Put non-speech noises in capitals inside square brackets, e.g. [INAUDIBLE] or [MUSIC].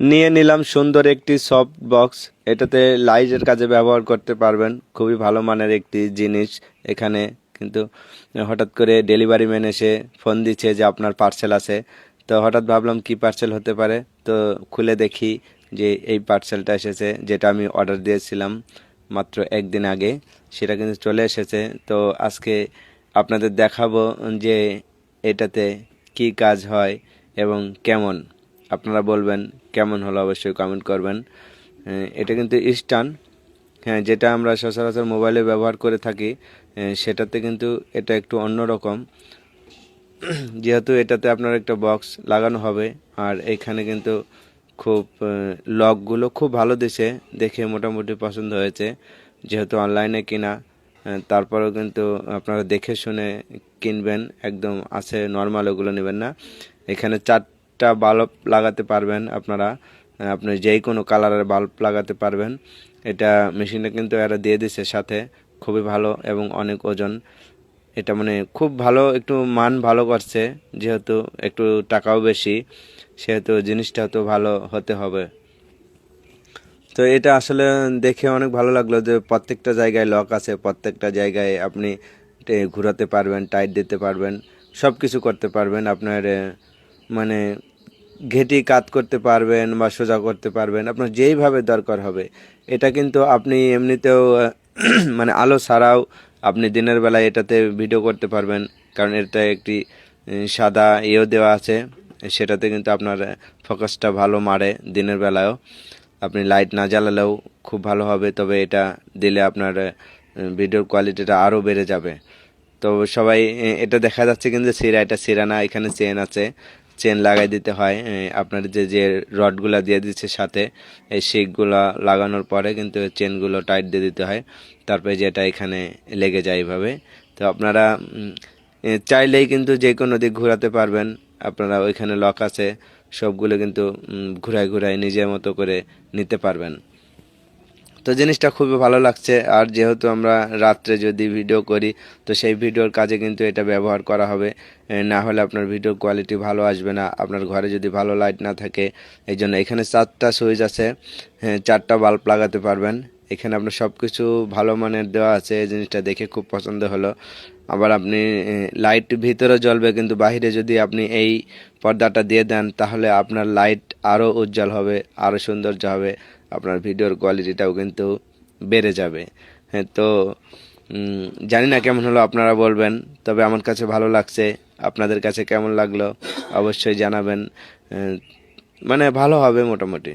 নিয়ে নিলাম সুন্দর একটি সফট বক্স এটাতে লাইটের কাজে ব্যবহার করতে পারবেন। খুবই ভালো মানের একটি জিনিস এখানে। কিন্তু হঠাৎ করে ডেলিভারি ম্যান এসে ফোন দিচ্ছে যে আপনার পার্সেল আছে। তো হঠাৎ ভাবলাম কি পার্সেল হতে পারে? তো খুলে দেখি যে এই পার্সেলটা এসেছে, যেটা আমি অর্ডার দিয়েছিলাম মাত্র একদিন আগে। সেটা কিন্তু চলে এসেছে। তো আজকে আপনাদের দেখাবো যে এটাতে কি কাজ হয় এবং কেমন। আপনারা বলবেন কেমন হলো অবশ্যই কমেন্ট করবেন। এটা কিন্তু স্টান হ্যাঁ যেটা আমরা সচরাচর মোবাইলে ব্যবহার করে থাকি সেটাতে কিন্তু এটা একটু অন্যরকম যেহেতু এটাতে আপনার একটা বক্স লাগানো হবে, আর এখানে কিন্তু খুব লকগুলো খুব ভালো দিছে, দেখে মোটামুটি পছন্দ হয়েছে, যেহেতু অনলাইনে কিনা। তারপরেও কিন্তু আপনারা দেখে শুনে কিনবেন, একদম আছে নর্মাল ওগুলো নেবেন না। এখানে চারটা বাল্ব লাগাতে পারবেন আপনারা। আপনি যেই কোনো কালারের বাল্ব লাগাতে পারবেন। এটা মেশিনটা কিন্তু এরা দিয়ে দিছে সাথে। খুবই ভালো এবং অনেক ওজন। এটা মানে খুব ভালো, একটু মান ভালো করছে, যেহেতু একটু টাকাও বেশি, সেহেতু জিনিসটা তো ভালো হতে হবে। তো এটা আসলে দেখে অনেক ভালো লাগল যে প্রত্যেকটা জায়গায় লক আছে, প্রত্যেকটা জায়গায় আপনি ঘোরাতে পারবেন, টাইট দিতে পারবেন সব কিছু করতে পারবেন আপনার মানে ঘেটি কাত করতে পারবেন বা সোজা করতে পারবেন, আপনার যেইভাবে দরকার হবে। এটা কিন্তু আপনি এমনিতেও [CLEARS THROAT] মানে আলো ছাড়াও আপনি দিনের বেলায় এটাতে ভিডিও করতে পারবেন, কারণ এটা একটি সাদা ইয়েও দেওয়া আছে, সেটাতে কিন্তু আপনার ফোকাসটা ভালো মারে দিনের বেলায়ও। আপনি লাইট না জ্বালালেও খুব ভালো হবে, তবে এটা দিলে আপনার ভিডিওর কোয়ালিটিটা আরও বেড়ে যাবে। তো সবাই এটা দেখা যাচ্ছে কিন্তু সিরা, এটা সিরা না এখানে চেন আছে। চেন লাগাই দিতে হয় আপনার যে যে রডগুলা দিয়ে দিচ্ছে সাথে এই শিকগুলা লাগানোর পরে কিন্তু চেনগুলো টাইট দিয়ে দিতে হয়। তারপরে যেটা এখানে লেগে যায় এইভাবে তো আপনারা চাইলেই কিন্তু যে কোনো দিক ঘোরাতে পারবেন। আপনারা ওইখানে লক আছে, সবগুলো কিন্তু ঘুরায় ঘুরায় নিজের মতো করে নিতে পারবেন। তো জিনিসটা খুবই ভালো লাগছে। আর যেহেতু আমরা রাত্রে যদি ভিডিও করি, তো সেই ভিডিওর কাজে কিন্তু এটা ব্যবহার করা হবে। না হলে আপনার ভিডিওর কোয়ালিটি ভালো আসবে না। আপনার ঘরে যদি ভালো লাইট না থাকে, এই জন্য এখানে চারটা সুইচ আছে। চারটা বাল্ব লাগাতে পারবেন। এখানে আপনার সব কিছু ভালো মানের দেওয়া আছে। এই জিনিসটা দেখে খুব পছন্দ হলো। আবার আপনি লাইট ভিতরে জ্বলবে, কিন্তু বাইরে যদি আপনি এই পর্দাটা দিয়ে দেন, তাহলে আপনার লাইট আরও উজ্জ্বল হবে আরও সৌন্দর্য হবে। আপনার ভিডিওর কোয়ালিটিটাও কিন্তু বেড়ে যাবে। হ্যাঁ তো জানি না কেমন হলো আপনারা বলবেন, তবে আমার কাছে ভালো লাগছে, আপনাদের কাছে কেমন লাগল অবশ্যই জানাবেন মানে ভালো হবে মোটামুটি।